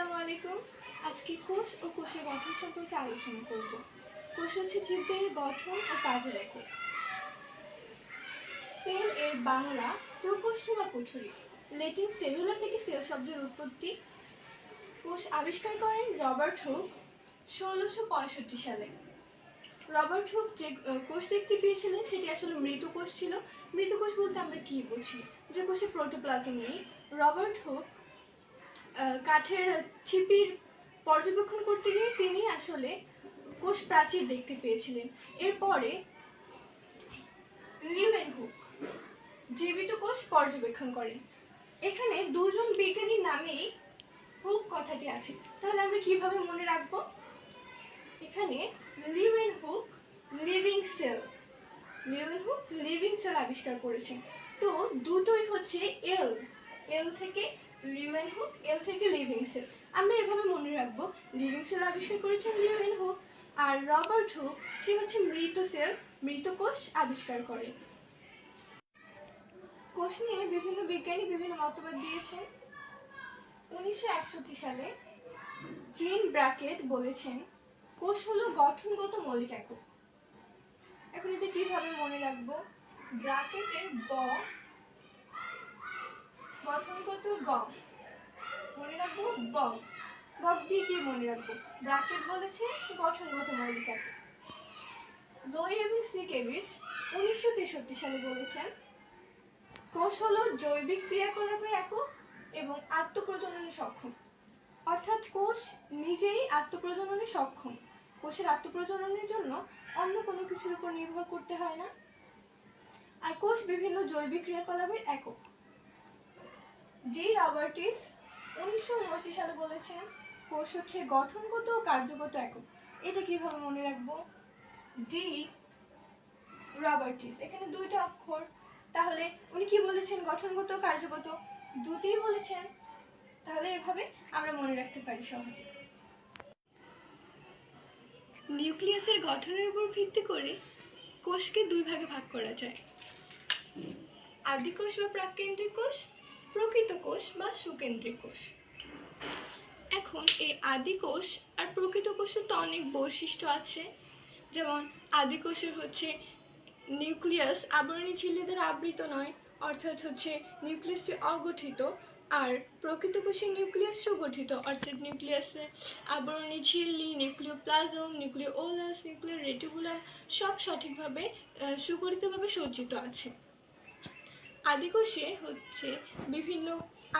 আসসালামু আলাইকুম। আজকে কোষ ও কোষের গঠন সম্পর্কে আলোচনা করব। কোষ হচ্ছে জীবদেহের গঠন ও কাজের একক। সেল এর বাংলা প্রকোষ্ঠ বা কুঠুরি লেটিন সেলুলা থেকে সেল শব্দের উৎপত্তি। কোষ আবিষ্কার করেন রবার্ট হুক ষোলোশো পঁয়ষট্টি সালে। রবার্ট হুক যে কোষ দেখতে পেয়েছিলেন সেটি আসলে মৃত কোষ ছিল। মৃত কোষ বলতে আমরা কি বুঝি? যে কোষে প্রোটোপ্লাজম নেই। রবার্ট হুক কাঠের ছিপির পর্যবেক্ষণ করতে গিয়ে তিনি আসলে কোষ প্রাচীর দেখতে পেয়েছিলেন। এরপরে লিউয়েন হুক জীবিত কোষ পর্যবেক্ষণ করেন। এখানে দুজন বিজ্ঞানীর নামেই হুক কথাটি আছে। তাহলে আমরা কীভাবে মনে রাখব? এখানে Leeuwenhoek living cell Leeuwenhoek living cell আবিষ্কার করেছেন। তো দুটোই হচ্ছে এল এল থেকে লিউয়েন হুক, এল থেকে লিভিং সেল। আমরা এভাবে মনে রাখব লিভিং সেল আবিষ্কার করেছেন লিউয়েন হুক, আর রবার্ট হুক, সে হচ্ছে মৃত সেল, মৃত কোষ আবিষ্কার করে। কোষ নিয়ে বিভিন্ন বিজ্ঞানী বিভিন্ন মতবাদ দিয়েছেন। উনিশশো একষট্টি সালে জিন ব্র্যাকেট বলেছেন, কোষ হলো গঠনগত মৌলিক একক। এখন এটা কীভাবে মনে রাখব? ব্র্যাকেটের ব গ মনে রাখব বগ বগ দিয়ে কি মনে রাখব? ব্র্যাকেট বলেছে, গঠনগত মৌলিক। একক লোই এবং সি কেভিচ উনিশশো তেষট্টি সালে বলেছেন, কোষ হলো জৈবিক ক্রিয়াকলাপের একক এবং আত্মপ্রজননে সক্ষম। অর্থাৎ কোষ নিজেই আত্মপ্রজননে সক্ষম। কোষের আত্মপ্রজননের জন্য অন্য কোনো কিছুর উপর নির্ভর করতে হয় না। আর কোষ বিভিন্ন জৈবিক ক্রিয়াকলাপের একক। ডি রবার্টিস উনিশশো উনআশি সালে বলেছেন, কোষ হচ্ছে গঠনগত ও কার্যগত একক। এটা কীভাবে মনে রাখব? ডি রবার্টিস, এখানে দুইটা অক্ষর। তাহলে উনি কি বলেছেন গঠনগত কার্যগত? দুটিই বলেছেন। তাহলে এভাবে আমরা মনে রাখতে পারি সহজে। নিউক্লিয়াসের গঠনের উপর ভিত্তি করে কোষকে দুই ভাগে ভাগ করা যায়। আদি কোষ বা প্রাককেন্দ্রিক কোষ প্রকৃত কোষ বা সুকেন্দ্রিক কোষ। এখন এই আদিকোষ আর প্রকৃত কোষের তো অনেক বৈশিষ্ট্য আছে। যেমন আদিকোষের হচ্ছে নিউক্লিয়াস আবরণী ঝিল্লি দ্বারা আবৃত নয়, অর্থাৎ হচ্ছে নিউক্লিয়াসটি অগঠিত আর প্রকৃত কোষের নিউক্লিয়াস সুগঠিত, অর্থাৎ নিউক্লিয়াসের আবরণী ঝিল্লি নিউক্লিয় প্লাজম নিউক্লিয় ওলাস নিউক্লিয়ার রেটিকুলাম সব সঠিকভাবে সুগঠিতভাবে সজ্জিত আছে। আদিকোষে হচ্ছে বিভিন্ন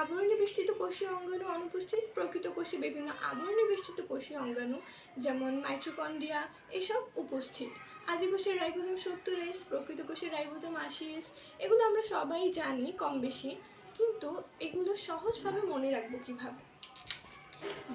আবরণী বেষ্টিত কোষীয় অঙ্গাণু অনুপস্থিত। প্রকৃত কোষে বিভিন্ন আবরণী বেষ্টিত কোষীয় অঙ্গাণু, যেমন মাইট্রোকন্ড্রিয়া এসব উপস্থিত। আদিকোষের রাইবোজোম সত্তর এস, প্রকৃত কোষের রাইবোজোম আশি এস, এগুলো আমরা সবাই জানি কম বেশি, কিন্তু এগুলো সহজভাবে মনে রাখব কীভাবে?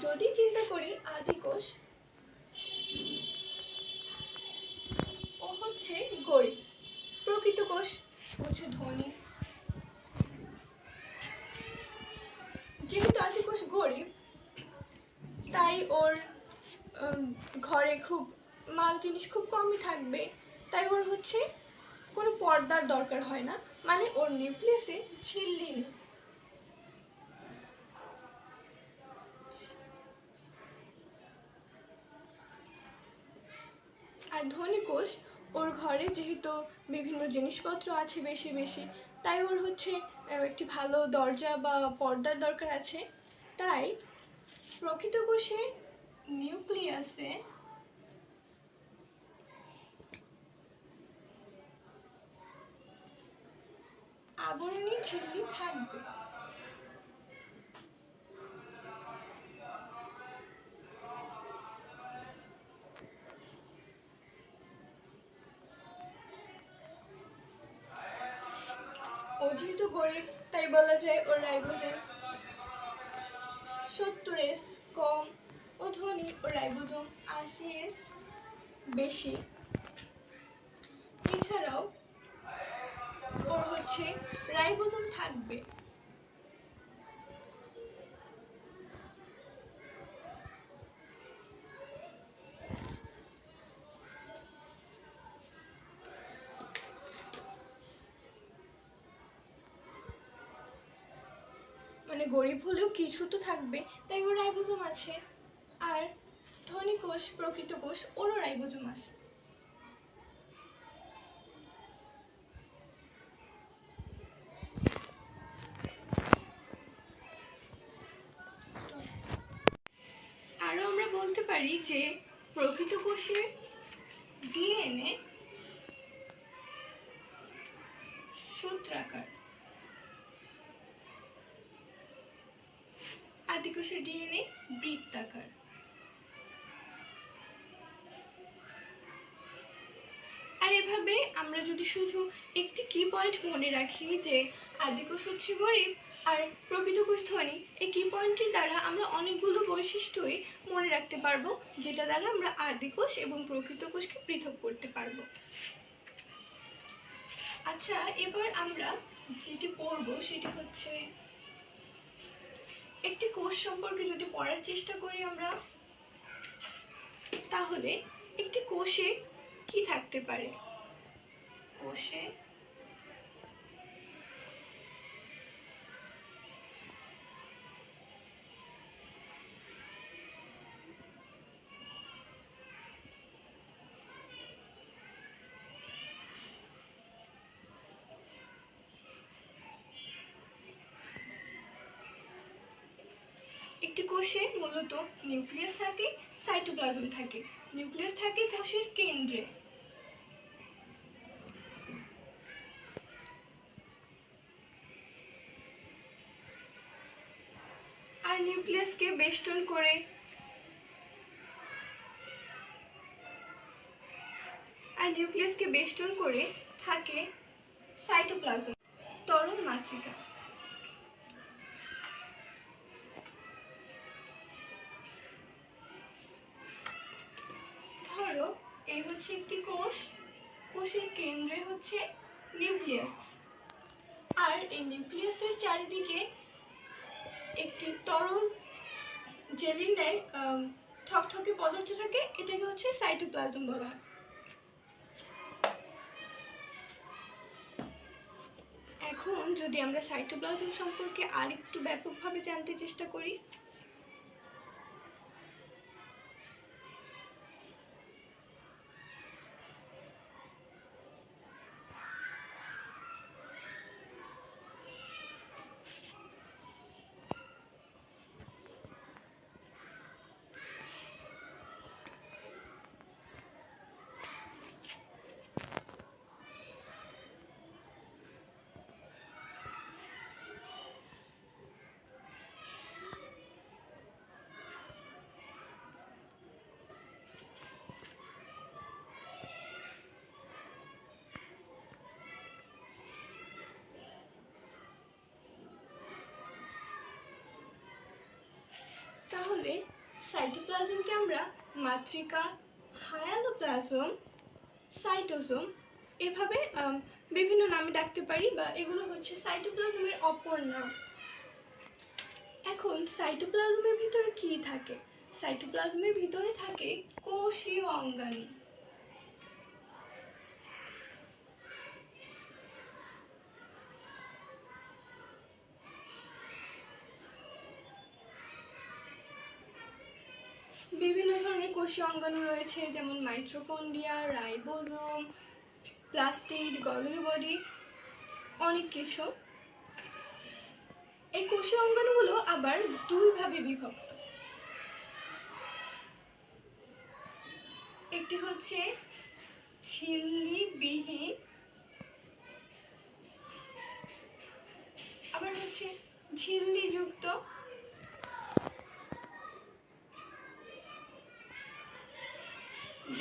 যদি চিন্তা করি আদিকোষ ও হচ্ছে গরিব। প্রকৃত কোষ হচ্ছে ধনী। যেহেতু আদিকোষ গরিব, তাই ওর ঘরে খুব, মাল জিনিস খুব কমই থাকবে। তাই ওর হচ্ছে কোনো পর্দার দরকার হয় না। মানে ওর নিউক্লিয়াসে ঝিল্লি নেই আর ধনী কোষ ওর ঘরে যেহেতু বিভিন্ন জিনিসপত্র আছে বেশি বেশি, তাই ওর হচ্ছে একটি ভালো দরজা বা পর্দার দরকার আছে। তাই প্রকৃত কোষের নিউক্লিয়াসে আবরণী ঝিল্লি থাকবে। ও যেহেতু গরিব, তাই বলা যায় ওর রাইবোজেম সত্তর এস কম ও ধনী ও রাইবোজোম আশি এস বেশি। এছাড়াও ওর হচ্ছে রাইবোজোম থাকবে। মানে গরিব হলেও কিছু তো থাকবে, তাই ওর রাইবোজোম আছে। আর ধনী কোষ, প্রকৃত কোষ, ওরও রাইবোজোম আছে। আরও আমরা বলতে পারি যে প্রকৃত কোষের ডিএনএ আদিকোষের ডিএনএ বৃত্তাকার। আর এভাবে আমরা যদি শুধু একটি কি পয়েন্ট মনে রাখি যে আদিকোষ হচ্ছে গরিব আর প্রকৃত কোষ ধনী, এই কি পয়েন্টের দ্বারা আমরা অনেকগুলো বৈশিষ্ট্যই মনে রাখতে পারব, যেটা দ্বারা আমরা আদিকোষ এবং প্রকৃত কোষকে পৃথক করতে পারব। আচ্ছা এবার আমরা যেটি পড়ব সেটি হচ্ছে একটি কোষ সম্পর্কে যদি পড়ার চেষ্টা করি আমরা, তাহলে একটি কোষে কি থাকতে পারে? কোষে কোষে মূলত নিউক্লিয়াস থাকে, সাইটোপ্লাজম থাকে। নিউক্লিয়াস থাকে কোষের কেন্দ্রে। আর নিউক্লিয়াসকে বেষ্টন করে আর নিউক্লিয়াসকে বেষ্টন করে থাকে সাইটোপ্লাজম, তরল মাতৃকা হচ্ছে একটি কোষ। কোষের কেন্দ্রে হচ্ছে নিউক্লিয়াস। আর এই নিউক্লিয়াসের চারিদিকে একটি তরল জেলির ন্যায় থকথকে পদার্থ থাকে, এটাকে হচ্ছে সাইটোপ্লাজম বলা এখন যদি আমরা সাইটোপ্লাজম সম্পর্কে আরেকটু ব্যাপকভাবে জানতে চেষ্টা করি তাহলে সাইটোপ্লাজমকে আমরা মাতৃকা হায়ানোপ্লাজম সাইটোসোম এভাবে বিভিন্ন নামে ডাকতে পারি বা এগুলো হচ্ছে সাইটোপ্লাজমের অপর নাম। এখন সাইটোপ্লাজমের ভিতরে কি থাকে? সাইটোপ্লাজমের ভিতরে থাকে কোষীয় অঙ্গাণু। বিভিন্ন ধরনের কোষীয় অঙ্গাণু রয়েছে, যেমন mitochondria ribosome plastid Golgi body অনেক কিছু। এই কোষীয় অঙ্গাণুগুলো আবার দুইভাবে বিভক্ত। একটি হচ্ছে ঝিল্লিবিহীন, আবার হচ্ছে ঝিল্লিযুক্ত।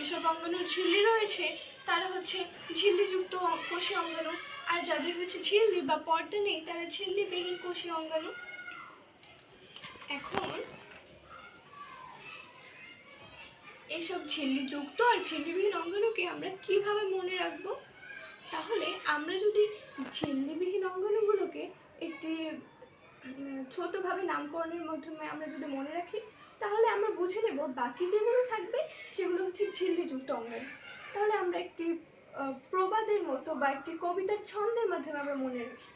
যেসব অঙ্গাণুর ঝিল্লি রয়েছে, তারা হচ্ছে ঝিল্লিযুক্ত কোষী অঙ্গাণু। আর যাদের হচ্ছে ঝিল্লি বা পর্দা নেই, তারা ঝিল্লিবিহীন কোষী অঙ্গাণু। এখন এইসব ঝিল্লিযুক্ত আর ঝিল্লিবিহীন অঙ্গাণুকে আমরা কীভাবে মনে রাখব? তাহলে আমরা যদি ঝিল্লিবিহীন অঙ্গাণুগুলোকে একটি ছোটভাবে নামকরণের মাধ্যমে আমরা যদি মনে রাখি, তাহলে আমরা বুঝে নেব বাকি যেগুলো থাকবে, সেগুলো হচ্ছে ঝিল্লি টঙ্গন তাহলে আমরা একটি প্রবাদের মতো বা একটি কবিতার ছন্দের মাধ্যমে আমরা মনে রাখি।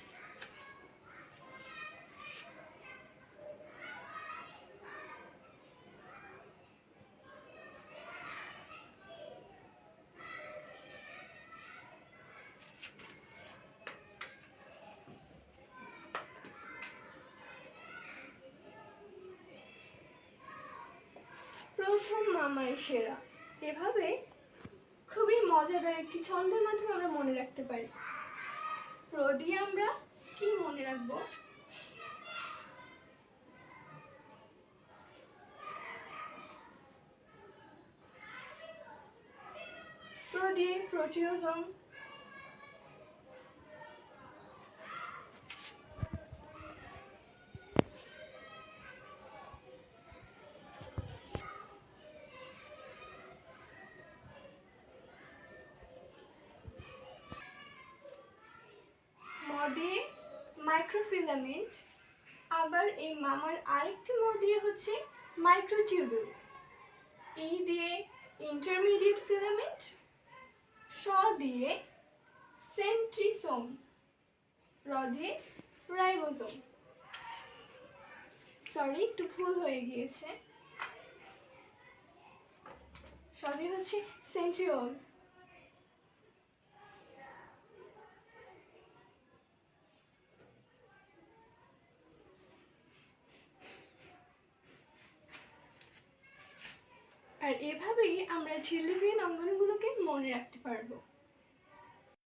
প্রথম মামাই সেরা। এভাবে খুবই মজাদার একটি ছন্দের মাধ্যমে আমরা মনে রাখতে পারি। প্রদি আমরা কি মনে রাখব? প্রদি দিয়ে মদে মাইক্রোফিলামেন্ট, আবার এই মামার আরেকটি দিয়ে হচ্ছে মাইক্রোটিউবুল ই দিয়ে ইন্টারমিডিয়েট ফিলামেন্ট, স দিয়ে সেন্ট্রিসোম, র দিয়ে রাইবোজোম সরি একটু ভুল হয়ে গিয়েছে। স দিয়ে হচ্ছে সেন্ট্রিওল। আর এভাবেই আমরা ঝিল্লি ক্রিয়ার অঙ্গনগুলোকে মনে রাখতে পারব।